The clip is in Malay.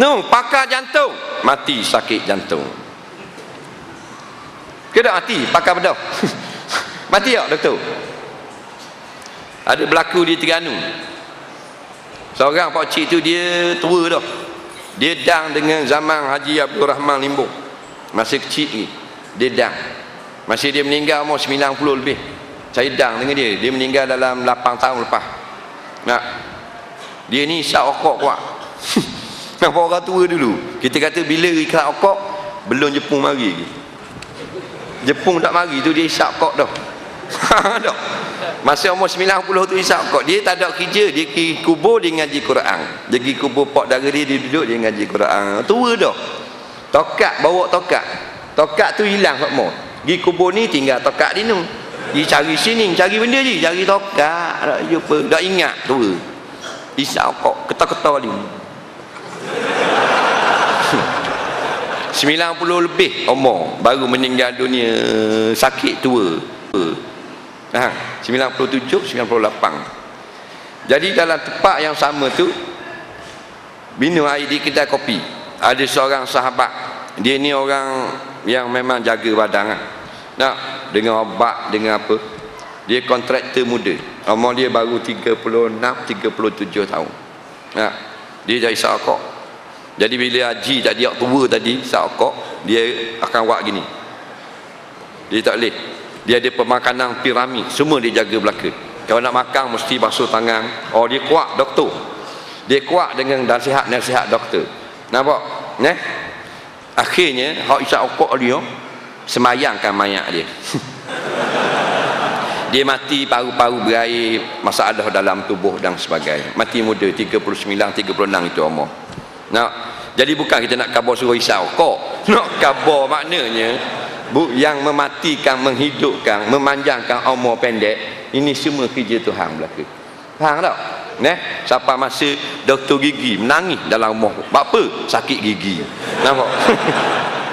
no pakar jantung mati sakit jantung. Ke tak mati pakar bedah. Mati tak doktor? Ada berlaku di Terengganu. Seorang pak cik tu dia tua dah. Dia dang dengan zaman Haji Abdul Rahman Limbong masih kecil ni dia dang. Masih dia meninggal umur 90 lebih. Saya dang dengan dia. Dia meninggal dalam 8 tahun lepas. Nak dia ni isap okok kuat Nampak orang tua dulu. Kita kata bila ikat okok belum Jepun mari lagi. Jepun tak mari tu dia isap okok dah. Dah. Masa umur 90 tu isap okok. Dia tak ada kerja dia pergi kubur dia ngaji Quran. Dia pergi kubur pak dara dia dia duduk dia ngaji Quran. Tua dah. Tokat bawa tokat. Tokat tu hilang semua pergi kubur ni tinggal tokat dia ni dia cari sini cari benda je cari tokat. Tak jumpa. Tak ingat tua. Isap okok ketak-ketak dia 90 lebih umur baru meninggal dunia sakit tua. Ha, 97 98 jadi dalam tempat yang sama tu minum air di kedai kopi. Ada seorang sahabat dia ni orang yang memang jaga badan kan nak dengan obat dengan apa. Dia kontraktor muda. Umur dia baru 36 37 tahun. Nah, dia jadi sakok jadi bila haji tadi tua tadi sakok dia akan buat gini. Dia tak boleh. Dia ada pemakanan piramid. Semua dia jaga belaka. Kalau nak makan mesti basuh tangan. Oh dia kuat doktor. Dia kuat dengan nasihat-nasihat doktor. Nampak? Eh akhirnya hak isyak okok dia semayangkan mayat dia. Dia mati paru-paru berair masalah dalam tubuh dan sebagainya. Mati muda 39 36 itu umur nak jadi bukan kita nak kabar suruh isyak okok nak kabar maknanya bu, yang mematikan menghidupkan memanjangkan umur pendek ini semua kerja Tuhan belaka faham tak Neh, siapa masa doktor gigi menangis dalam umur. Apa? Sakit gigi. Nampak?